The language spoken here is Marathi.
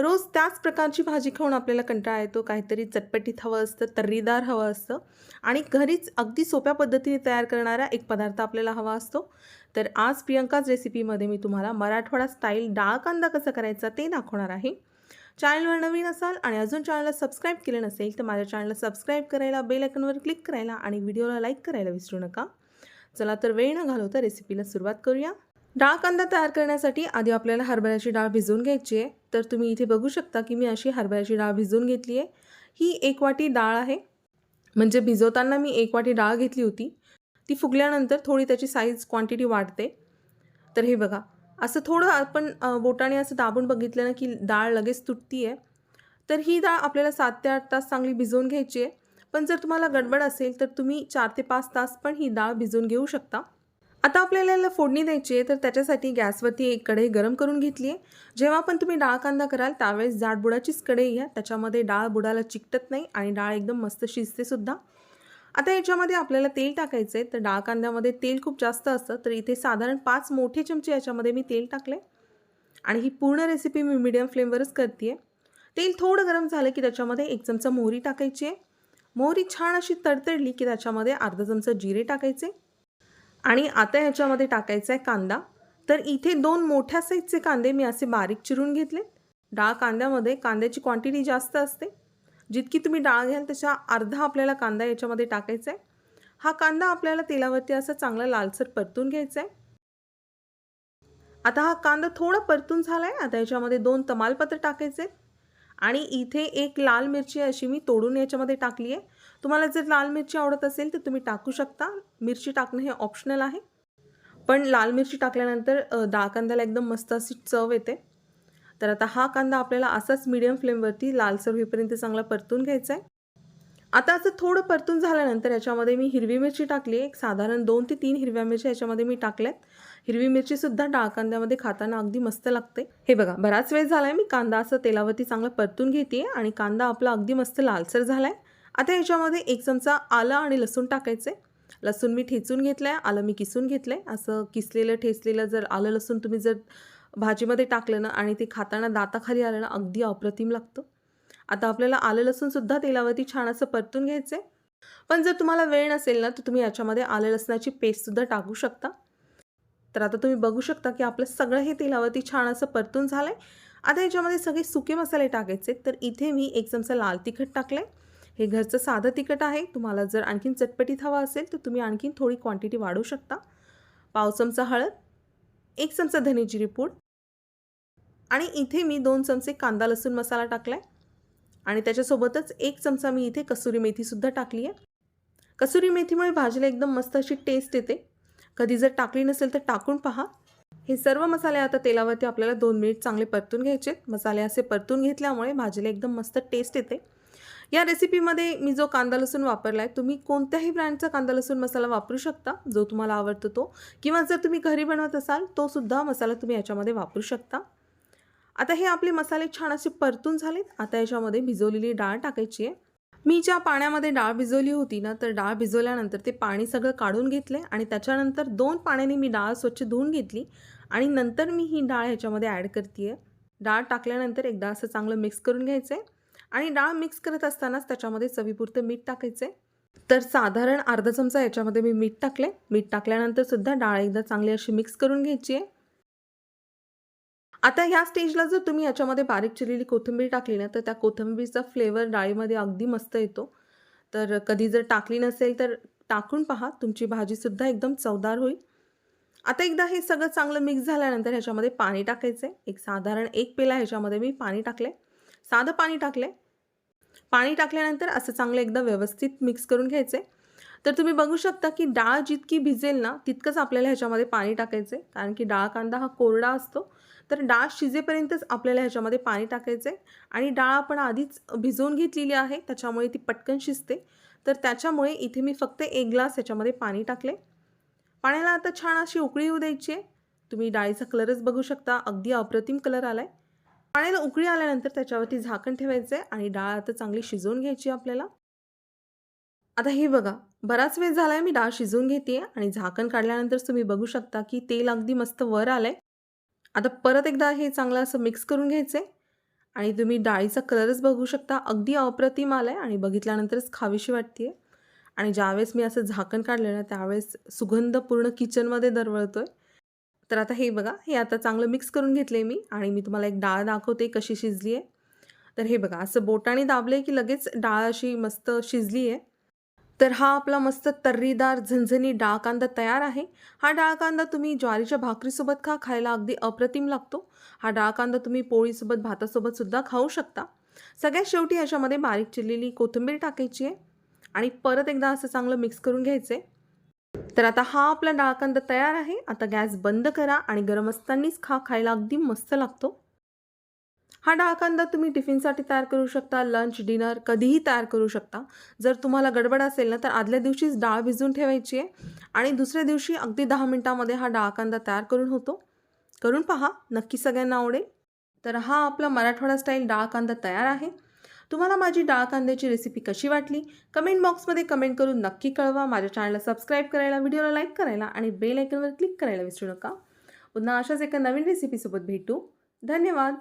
रोज त्याच प्रकारची भाजी खाऊन आपल्याला कंटाळा येतो काहीतरी चटपटीत हवं असतं तर्रीदार हवं असतं आणि घरीच अगदी सोप्या पद्धतीने तयार करणारा एक पदार्थ आपल्याला हवा असतो. तर आज प्रियंकाच रेसिपीमध्ये मी तुम्हाला मराठवाडा स्टाईल डाळ कांदा कसा करायचा ते दाखवणार आहे. चॅनलवर नवीन असाल आणि अजून चॅनलला सबस्क्राईब केलं नसेल तर माझ्या चॅनलला सबस्क्राईब करायला बेल आयकॉनवर क्लिक करायला आणि व्हिडिओला लाईक करायला विसरू नका. चला तर वेळ न घालवता रेसिपीला सुरुवात करूया. डाळ कांदा तयार करण्यासाठी आधी आपल्याला हरभऱ्याची डाळ भिजवून घ्यायची आहे. तर तुम्ही इथे बघू शकता की मी अशी हरभऱ्याची डाळ भिजवून घेतली आहे. ही एक वाटी डाळ आहे. म्हणजे भिजवताना मी एक वाटी डाळ घेतली होती. ती फुगल्यानंतर थोडी त्याची साईज क्वांटिटी वाढते. तर हे बघा. असं थोडं आपण बोटाने असं दाबून बघितलं ना की डाळ लगेच तुटती आहे तर ही डाळ आपल्याला सात ते आठ तास चांगली भिजवून घ्यायची आहे. पण जर तुम्हाला गडबड असेल तर तुम्ही चार ते पाच तास पण ही डाळ भिजवून घेऊ शकता. आता आपल्याला याला फोडणी द्यायची आहे तर त्याच्यासाठी गॅसवरती एक कढई गरम करून घेतली आहे. जेव्हा पण तुम्ही डाळ कांदा कराल त्यावेळेस जाडबुडाचीच कढई घ्या. त्याच्यामध्ये डाळ बुडाला चिकटत नाही आणि डाळ एकदम मस्त शिजते सुद्धा. आता याच्यामध्ये आपल्याला तेल टाकायचं आहे तर डाळ कांद्यामध्ये तेल खूप जास्त असतं तर इथे साधारण पाच मोठे चमचे याच्यामध्ये मी तेल टाकले आणि ही पूर्ण रेसिपी मी मीडियम फ्लेमवरच करते आहे तेल थोडं गरम झालं की त्याच्यामध्ये एक चमचा मोहरी टाकायची आहे. मोहरी छान अशी तडतडली की त्याच्यामध्ये अर्धा चमचा जिरे टाकायचे. आणि आता ह्याच्यामध्ये टाकायचा आहे कांदा. तर इथे दोन मोठ्या साईजचे कांदे मी असे बारीक चिरून घेतले डाळ कांद्यामध्ये कांद्याची क्वांटिटी जास्त असते. जितकी तुम्ही डाळ घ्याल त्याच्या अर्धा आपल्याला कांदा याच्यामध्ये टाकायचा आहे हा कांदा आपल्याला तेलावरती असा चांगला लालसर परतून घ्यायचा आहे आता हा कांदा थोडा परतून झाला आहे आता याच्यामध्ये दोन तमालपत्र टाकायचे आणि इथे एक लाल मिरची अशी मी तोडून याच्यामध्ये टाकली आहे तुम्हाला जर लाल मिरची आवडत असेल तर तुम्ही टाकू शकता. मिरची टाकणं हे ऑप्शनल आहे. पण लाल मिरची टाकल्यानंतर डाळ कांद्याला एकदम मस्त अशी चव येते. तर आता हा कांदा आपल्याला असाच मीडियम फ्लेमवरती लालसर होईपर्यंत चांगला परतून घ्यायचा आहे आता असं थोडं परतून झाल्यानंतर याच्यामध्ये मी हिरवी मिरची टाकली आहे. एक साधारण दोन ते तीन हिरव्या मिरच्या याच्यामध्ये मी टाकल्यात. हिरवी मिरचीसुद्धा डाळ कांद्यामध्ये खाताना अगदी मस्त लागते. हे बघा बराच वेळ झाला आहे मी कांदा असं तेलावरती चांगला परतून घेते आणि कांदा आपला अगदी मस्त लालसर झाला आहे आता याच्यामध्ये एक चमचा आलं आणि लसूण टाकायचं आहे लसूण मी ठेचून घेतलं आहे आलं मी किसून घेतलं आहे असं किसलेलं ठेचलेलं जर आलं लसूण तुम्ही जर भाजीमध्ये टाकलं ना आणि ते खाताना दाताखाली आलं ना अगदी अप्रतिम लागतं. आता आपल्याला आलं लसूणसुद्धा तेलावरती छान असं परतून घ्यायचं आहे पण जर तुम्हाला वेळ नसेल ना तर तुम्ही याच्यामध्ये आलं लसणाची पेस्टसुद्धा टाकू शकता. तर आता तुम्ही बघू शकता की आपलं सगळं हे तेलावरती छान असं परतून झालं आहे आता याच्यामध्ये सगळे सुके मसाले टाकायचे तर इथे मी एक चमचा लाल तिखट टाकलं आहे हे घरचं साधं तिखट आहे. तुम्हाला जर आणखीन चटपटीत हवा असेल तर तुम्ही आणखीन थोडी क्वांटिटी वाढवू शकता. पाव चमचा हळद एक चमचा धने जिरे पूड आणि इथे मी दोन चमचे कांदा लसूण मसाला टाकला आहे आणि त्याच्यासोबतच एक चमचा मी इथे कसुरी मेथीसुद्धा टाकली आहे. कसुरी मेथीमुळे भाजीला एकदम मस्त अशी टेस्ट येते. कधी जर टाकली नसेल तर टाकून पहा. हे सर्व मसाले आता तेलावरती आपल्याला दोन मिनिट चांगले परतून घ्यायचे मसाले असे परतून घेतल्यामुळे भाजीला एकदम मस्त टेस्ट येते. या रेसिपीमध्ये मी जो कांदा लसूण वापरला आहे तुम्ही कोणत्याही ब्रँडचा कांदा लसूण मसाला वापरू शकता जो तुम्हाला आवडतो तो. किंवा जर तुम्ही घरी बनवत असाल तो सुद्धा मसाला तुम्ही याच्यामध्ये वापरू शकता. आता हे आपले मसाले छान असे परतून झालेत. आता याच्यामध्ये भिजवलेली डाळ टाकायची आहे. मी ज्या पाण्यामध्ये डाळ भिजवली होती ना तर डाळ भिजवल्यानंतर ते पाणी सगळं काढून घेतले आणि त्याच्यानंतर दोन पाण्याने मी डाळ स्वच्छ धुवून घेतली आणि नंतर मी ही डाळ ह्याच्यामध्ये ॲड करते आहे डाळ टाकल्यानंतर एकदा असं चांगलं मिक्स करून घ्यायचं आहे आणि डाळ मिक्स करत असतानाच त्याच्यामध्ये चवीपुरतं मीठ टाकायचं आहे तर साधारण अर्धा चमचा याच्यामध्ये मी मीठ टाकले मीठ टाकल्यानंतर सुद्धा डाळ एकदा चांगली अशी मिक्स करून घ्यायची आहे आता ह्या स्टेजला जर तुम्ही याच्यामध्ये बारीक चिरलेली कोथिंबीर टाकली ना तर त्या कोथिंबीरचा फ्लेवर डाळीमध्ये अगदी मस्त येतो. तर कधी जर टाकली नसेल तर टाकून पहा तुमची भाजीसुद्धा एकदम चवदार होईल. आता एकदा हे सगळं चांगलं मिक्स झाल्यानंतर ह्याच्यामध्ये पाणी टाकायचं आहे एक साधारण एक पेला ह्याच्यामध्ये मी पाणी टाकले साधं पाणी टाकले पाणी टाकल्यानंतर असं चांगलं एकदा व्यवस्थित मिक्स करून घ्यायचं आहे तर तुम्ही बघू शकता की डाळ जितकी भिजेल ना तितकंच आपल्याला ह्याच्यामध्ये पाणी टाकायचं आहे कारण की डाळ कांदा हा कोरडा असतो. तर डाळ शिजेपर्यंतच आपल्याला ह्याच्यामध्ये पाणी टाकायचं आहे आणि डाळ आपण आधीच भिजवून घेतलेली आहे त्याच्यामुळे ती पटकन शिजते. तर त्याच्यामुळे इथे मी फक्त एक ग्लास ह्याच्यामध्ये पाणी टाकले पाण्याला आता छान अशी उकळी येऊ द्यायची आहे. तुम्ही डाळीचा कलरच बघू शकता अगदी अप्रतिम कलर आला आहे पाण्याला उकळी आल्यानंतर त्याच्यावरती झाकण ठेवायचं आहे आणि डाळ आता चांगली शिजवून घ्यायची आपल्याला. आता हे बघा बराच वेळ झाला आहे मी डाळ शिजवून घेते आणि झाकण काढल्यानंतर तुम्ही बघू शकता की तेल अगदी मस्त वर आलं आहे आता परत एकदा हे चांगलं असं मिक्स करून घ्यायचं आहे आणि तुम्ही डाळीचा कलरच बघू शकता. अगदी अप्रतिम आला आहे आणि बघितल्यानंतरच खावीशी वाटते आहे आणि ज्यावेळेस मी असं झाकण काढलेलं ना त्यावेळेस सुगंध पूर्ण किचनमध्ये दरवळतो आहे तर आता हे बघा हे आता चांगलं मिक्स करून घेतले मी. आणि मी तुम्हाला एक डाळ दाखवते कशी शिजली आहे तर हे बघा असं बोटाने दाबले की लगेच डाळ अशी मस्त शिजली आहे तर हा आपला मस्त तर्रीदार झणझणी डाळ कांदा तयार आहे. हा डाळ कांदा तुम्ही ज्वारीच्या भाकरीसोबत खा खायला अगदी अप्रतिम लागतो. हा डाळ कांदा तुम्ही पोळीसोबत भातासोबत सुद्धा खाऊ शकता. सगळ्यात शेवटी ह्याच्यामध्ये बारीक चिरलेली कोथिंबीर टाकायची आहे आणि परत एकदा असं चांगलं मिक्स करून घ्यायचं आहे तर आता हा आपला डाळ कांदा तयार आहे. आता गॅस बंद करा आणि गरम असतानाच खा खायला अगदी मस्त लागतो. हा डाळ कांदा तुम्ही टिफिनसाठी तयार करू शकता लंच डिनर कधीही तयार करू शकता. जर तुम्हाला गडबड असेल ना तर आदल्या दिवशीच डाळ भिजवून ठेवायची आहे. आणि दुसऱ्या दिवशी अगदी दहा मिनटामध्ये हा डाळ कांदा तयार करून होतो. करून पहा नक्की सगळ्यांना आवडेल. तर हा आपला मराठवाडा स्टाईल डाळ कांदा तयार आहे. तुम्हाला माझी डाळ कांद्याची रेसिपी कशी वाटली? कमेंट बॉक्समध्ये कमेंट करून नक्की कळवा. माझ्या चॅनलला सबस्क्राईब करायला व्हिडिओला लाईक करायला आणि बेल आयकनवर क्लिक करायला विसरू नका. पुन्हा अशाच एका नवीन रेसिपीसोबत भेटू. धन्यवाद!